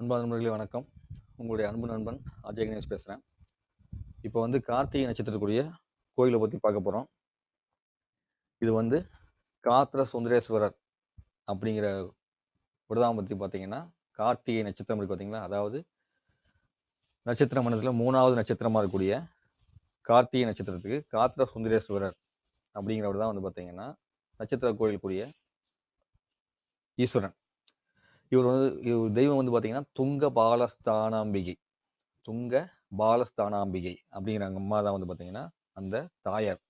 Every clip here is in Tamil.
அன்பான நண்பர்களே வணக்கம். உங்களுடைய அன்பு நண்பன் அஜய் கணேஷ் பேசுகிறேன் இப்போ வந்து கார்த்திகை நட்சத்திரத்துக்குரிய கோயிலை பற்றி பார்க்க போகிறோம் இது வந்து காத்திர சுந்தரேஸ்வரர் அப்படிங்கிற விரதாம் பற்றி பார்த்தீங்கன்னா கார்த்திகை நட்சத்திரம் இருக்கு பார்த்தீங்களா? அதாவது நட்சத்திர மண்டலத்தில் மூணாவது நட்சத்திரமாக இருக்கக்கூடிய கார்த்திகை நட்சத்திரத்துக்கு காத்திர சுந்தரேஸ்வரர் அப்படிங்கிறவர் தான் வந்து பார்த்தீங்கன்னா நட்சத்திர கோயிலுக்குரிய ஈஸ்வரன். இவர் வந்து இவர் தெய்வம் வந்து பார்த்தீங்கன்னா துங்க பாலஸ்தானாம்பிகை. துங்க பாலஸ்தானாம்பிகை அப்படிங்கிற அம்மா தான் வந்து பார்த்தீங்கன்னா அந்த தாயார்.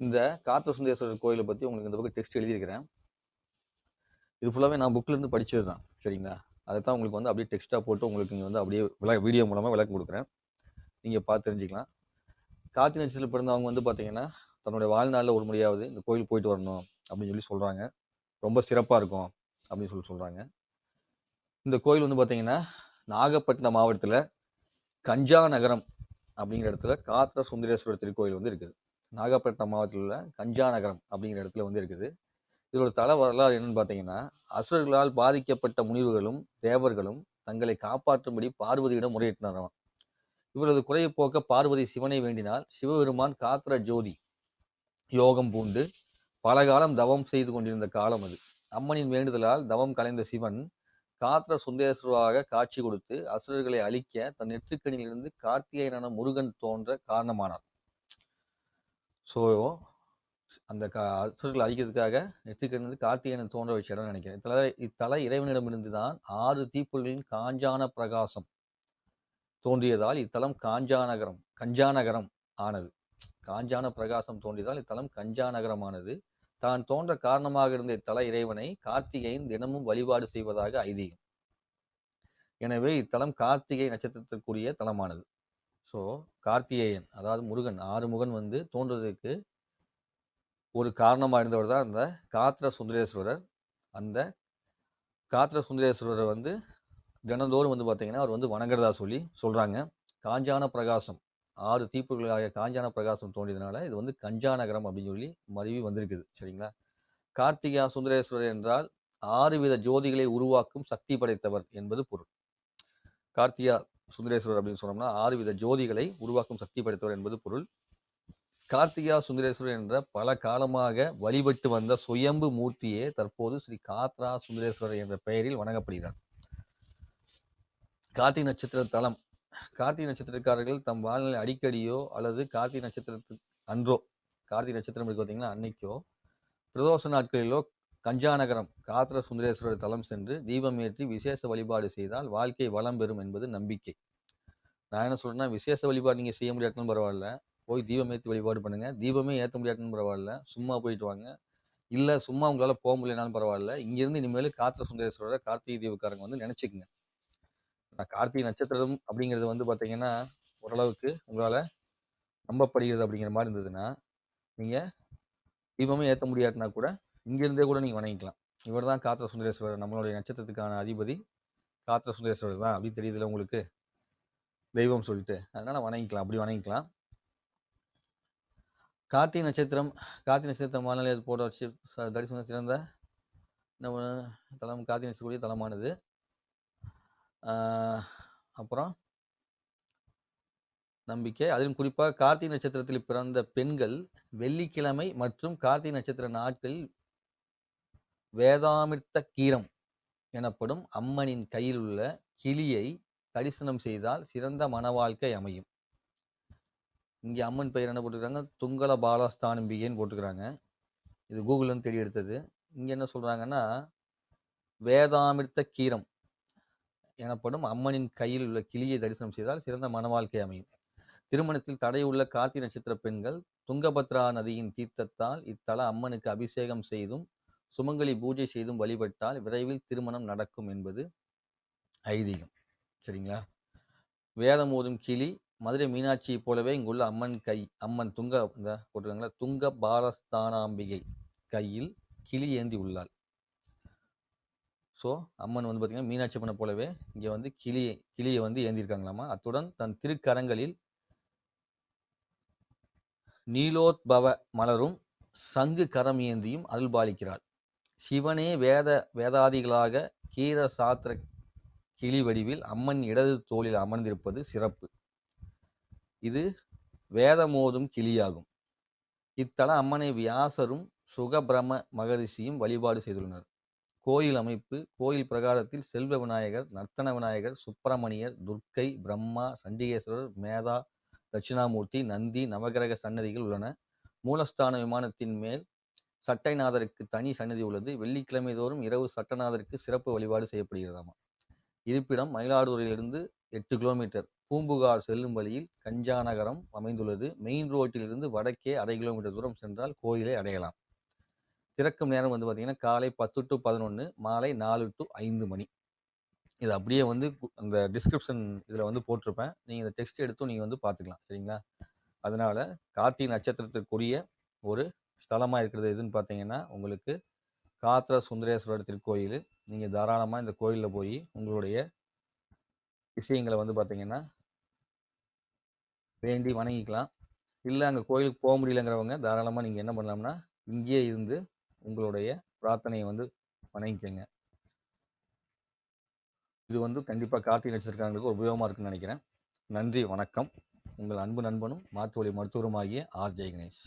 இந்த காத்த சுந்தரேஸ்வரர் கோயிலை பற்றி உங்களுக்கு இந்த பக்கம் டெக்ஸ்ட் எழுதியிருக்கிறேன். இது ஃபுல்லாகவே நான் புக்கில் இருந்து தான். சரிங்களா? அதை தான் உங்களுக்கு வந்து அப்படியே டெக்ஸ்ட்டாக போட்டு உங்களுக்கு இங்கே வந்து அப்படியே விள வீடியோ மூலமாக விளக்கம் கொடுக்குறேன். நீங்கள் பார்த்து தெரிஞ்சுக்கலாம். காத்தி நட்சத்திரத்தில் பிறந்தவங்க வந்து பார்த்தீங்கன்னா தன்னுடைய வாழ்நாளில் ஒரு முறையாவது இந்த கோயில் போயிட்டு வரணும் அப்படின்னு சொல்லி சொல்கிறாங்க ரொம்ப சிறப்பாக இருக்கும் அப்படின்னு சொல்லி சொல்கிறாங்க இந்த கோயில் வந்து பார்த்தீங்கன்னா நாகப்பட்டினம் மாவட்டத்தில் கஞ்சா நகரம் அப்படிங்கிற இடத்துல காத்திர சுந்தரேஸ்வரர் திருக்கோயில் வந்து இருக்குது. நாகப்பட்டினம் மாவட்டத்தில் உள்ள கஞ்சா நகரம் அப்படிங்கிற இடத்துல வந்து இருக்குது. இதோட தல வரலாறு என்னன்னு பார்த்தீங்கன்னா அசுரர்களால் பாதிக்கப்பட்ட முனிவுகளும் தேவர்களும் தங்களை காப்பாற்றும்படி பார்வதியிடம் முறையிட்டனராம். இவரது குறையை போக்க பார்வதி சிவனை வேண்டினால் சிவபெருமான் காத்திர ஜோதி யோகம் பூண்டு பல காலம் தவம் செய்து கொண்டிருந்த காலம் அது. அம்மனின் வேண்டுதலால் தவம் கலைந்த சிவன் காத்திர சுந்தரேஸ்வராக காட்சி கொடுத்து அசுரர்களை அழிக்க தன் நெற்றிக்கணிலிருந்து கார்த்திகேயனான முருகன் தோன்ற காரணமானார். ஸோ அந்த கா அசுரர்களை அழிக்கிறதுக்காக நெற்றிக்கணிலிருந்து கார்த்திகேயனை தோன்ற வச்ச இடம் நினைக்கிறேன். இத்தலை இத்தலை இறைவனிடமிருந்து தான் ஆறு தீப்பொருளின் காஞ்சான பிரகாசம் தோன்றியதால் இத்தலம் காஞ்சாநகரம் கஞ்சாநகரம் ஆனது. காஞ்சான பிரகாசம் தோன்றியதால் இத்தலம் கஞ்சாநகரமானது. தான் தோன்ற காரணமாக இருந்த இத்தல இறைவனை கார்த்திகையின் தினமும் வழிபாடு செய்வதாக ஐதீகம். எனவே இத்தலம் கார்த்திகை நட்சத்திரத்திற்குரிய தலமானது. ஸோ கார்த்திகேயன் அதாவது முருகன் ஆறுமுகன் வந்து தோன்றதுக்கு ஒரு காரணமாக இருந்தவர் தான் அந்த காத்திர சுந்தரேஸ்வரர். அந்த காத்திர சுந்தரேஸ்வரரை வந்து தினந்தோறும் வந்து பார்த்தீங்கன்னா அவர் வந்து வணங்குறதா சொல்லி சொல்கிறாங்க காஞ்சான பிரகாசம். ஆறு தீப்புகளாக காஞ்சான பிரகாசம் தோன்றியதுனால இது வந்து கஞ்சா நகரம் அப்படின்னு சொல்லி மருவி வந்திருக்குது. சரிங்களா? கார்த்திகா சுந்தரேஸ்வரர் என்றால் ஆறு வித ஜோதிகளை உருவாக்கும் சக்தி படைத்தவர் என்பது பொருள். கார்த்திகா சுந்தரேஸ்வரர் அப்படின்னு சொன்னோம்னா ஆறு வித ஜோதிகளை உருவாக்கும் சக்தி படைத்தவர் என்பது பொருள். கார்த்திகா சுந்தரேஸ்வரர் என்ற பல காலமாக வழிபட்டு வந்த சுயம்பு மூர்த்தியே தற்போது ஸ்ரீ காத்ரா சுந்தரேஸ்வரர் என்ற பெயரில் வணங்கப்படுகிறார். கார்த்திகை நட்சத்திர தலம் கார்த்திகை நட்சத்திரக்காரர்கள் தம் வாழ்நிலை அடிக்கடியோ அல்லது கார்த்திகை நட்சத்திரத்துக்கு அன்றோ கார்த்திகை நட்சத்திரம் இருக்கு பார்த்தீங்கன்னா அன்னைக்கோ பிரதோஷ நாட்களிலோ கஞ்சாநகரம் காத்திர சுந்தரேஸ்வரர் தலம் சென்று தீபம் ஏற்றி விசேஷ வழிபாடு செய்தால் வாழ்க்கை வளம் பெறும் என்பது நம்பிக்கை. நான் என்ன சொல்றேன்னா விசேஷ வழிபாடு நீங்கள் செய்ய முடியாதுன்னு பரவாயில்ல. போய் தீபம் ஏற்றி வழிபாடு பண்ணுங்க. தீபமே ஏற்ற முடியாதுன்னு பரவாயில்ல. சும்மா போயிட்டு வாங்க. இல்லை சும்மா உங்களால் போக முடியலனாலும் பரவாயில்ல. இங்கேருந்து இனிமேல் காத்திர சுந்தரேஸ்வரரை கார்த்திகை தீபக்காரங்க வந்து நினச்சிக்கங்க. கார்த்திகை நட்சத்திரம் அப்படிங்கிறது வந்து பார்த்தீங்கன்னா ஓரளவுக்கு உங்களால் நம்பப்படுகிறது அப்படிங்கிற மாதிரி இருந்ததுன்னா நீங்கள் தீபமே ஏற்ற முடியாதுன்னா கூட இங்கேருந்தே கூட நீங்கள் வணங்கிக்கலாம். இவர் தான் காத்திர சுந்தரேஸ்வரர் நம்மளுடைய நட்சத்திரத்துக்கான அதிபதி காத்திர சுந்தரேஸ்வரர் தான் அப்படி தெரியுதுல உங்களுக்கு? தெய்வம் சொல்லிட்டு. அதனால் வணங்கிக்கலாம் அப்படி வணங்கிக்கலாம். கார்த்திகை நட்சத்திரம் கார்த்திகை நட்சத்திரம் மாநில போட வச்சு தரிசனம் சிறந்த நம்ம தலம் கார்த்திகை நட்சத்திரக்கூடிய தலமானது. அப்புறம்? நம்பிக்கை. அதிலும் குறிப்பாக கார்த்திகை நட்சத்திரத்தில் பிறந்த பெண்கள் வெள்ளிக்கிழமை மற்றும் கார்த்திகை நட்சத்திர நாட்களில் வேதாமிர்த்த கீரம் எனப்படும் அம்மனின் கையில் உள்ள கிளியை தரிசனம் செய்தால் சிறந்த மன வாழ்க்கை அமையும். இங்கே அம்மன் பெயர் என்ன போட்டுக்கிறாங்க துங்கல பாலஸ்தானம்பிகைன்னு போட்டுக்கிறாங்க இது கூகுள்னு தேடி எடுத்தது. இங்கே என்ன சொல்கிறாங்கன்னா வேதாமிர்த்த கீரம். எனப்படும் அம்மனின் கையில் உள்ள கிளியை தரிசனம் செய்தால் சிறந்த மன வாழ்க்கை அமையும். திருமணத்தில் தடையுள்ள கார்த்தி நட்சத்திர பெண்கள் துங்கபத்ரா நதியின் தீர்த்தத்தால் இத்தல அம்மனுக்கு அபிஷேகம் செய்தும் சுமங்கலி பூஜை செய்தும் வழிபட்டால் விரைவில் திருமணம் நடக்கும் என்பது ஐதீகம். சரிங்களா? வேதம் ஓதும் கிளி மதுரை மீனாட்சியை போலவே இங்குள்ள அம்மன் கை அம்மன் துங்க இந்த போட்டிருக்காங்களா துங்க பாலஸ்தானாம்பிகை கையில் கிளி ஏந்தி உள்ளாள். ஸோ அம்மன் வந்து பார்த்திங்கன்னா மீனாட்சி அம்மனை போலவே இங்கே வந்து கிளியை கிளியை வந்து ஏந்திருக்காங்களாமா? அத்துடன் தன் திருக்கரங்களில் நீலோத்பவ மலரும் சங்கு கரம் ஏந்தியும் அருள்பாலிக்கிறாள். சிவனே வேத வேதாதிகளாக கீர சாத்திர கிளி வடிவில் அம்மன் இடது தோளில் அமர்ந்திருப்பது சிறப்பு. இது வேதமோதும் கிளியாகும். இத்தல அம்மனை வியாசரும் சுகபிரம மகரிஷியும் வழிபாடு செய்துள்ளனர். கோயில் அமைப்பு கோயில் பிரகாரத்தில் செல்வ விநாயகர் நர்த்தன விநாயகர் சுப்பிரமணியர் துர்க்கை பிரம்மா சண்டிகேஸ்வரர் மேதா தட்சிணாமூர்த்தி நந்தி நவகிரக சன்னதிகள் உள்ளன. மூலஸ்தான விமானத்தின் மேல் சட்டைநாதருக்கு தனி சன்னதி உள்ளது. வெள்ளிக்கிழமை தோறும் இரவு சட்டநாதருக்கு சிறப்பு வழிபாடு செய்யப்படுகிறதாமா? இருப்பிடம் மயிலாடுதுறையிலிருந்து எட்டு கிலோமீட்டர். பூம்புகார் செல்லும் வழியில் கஞ்சாநகரம் அமைந்துள்ளது. மெயின் ரோட்டிலிருந்து வடக்கே அரை கிலோமீட்டர் தூரம் சென்றால் கோயிலை அடையலாம். திறக்கும் நேரம் வந்து பார்த்திங்கன்னா காலை பத்து டு பதினொன்று மாலை நாலு டு ஐந்து மணி. இது அப்படியே வந்து கு- அந்த டிஸ்கிரிப்ஷன் இதில் வந்து போட்டிருப்பேன். நீங்கள் இந்த டெக்ஸ்ட் எடுத்தும் நீங்கள் வந்து பார்த்துக்கலாம் சரிங்களா? அதனால் கார்த்திகை நட்சத்திரத்திற்குரிய ஒரு ஸ்தலமாக இருக்கிறது எதுன்னு பார்த்தீங்கன்னா உங்களுக்கு காத்திர சுந்தரேஸ்வரர் திருக்கோயில். நீங்கள் தாராளமாக இந்த கோயிலில் போய் உங்களுடைய விஷயங்களை வந்து பார்த்தீங்கன்னா வேண்டி வணங்கிக்கலாம். இல்லை அங்கே கோயிலுக்கு போக முடியலங்கிறவங்க தாராளமாக நீங்கள் என்ன பண்ணலாம்னா இங்கேயே இருந்து உங்களுடைய பிரார்த்தனையை வந்து வணங்கிக்கோங்க. இது வந்து கண்டிப்பாக கார்த்திகை நட்சத்திரக்காரங்களுக்கு உபயோகமாக இருக்குன்னு நினைக்கிறேன். நன்றி வணக்கம். உங்கள் அன்பு நண்பனும் மாற்று வழி மருத்துவருமாகிய ஆர். ஜெய் கணேஷ்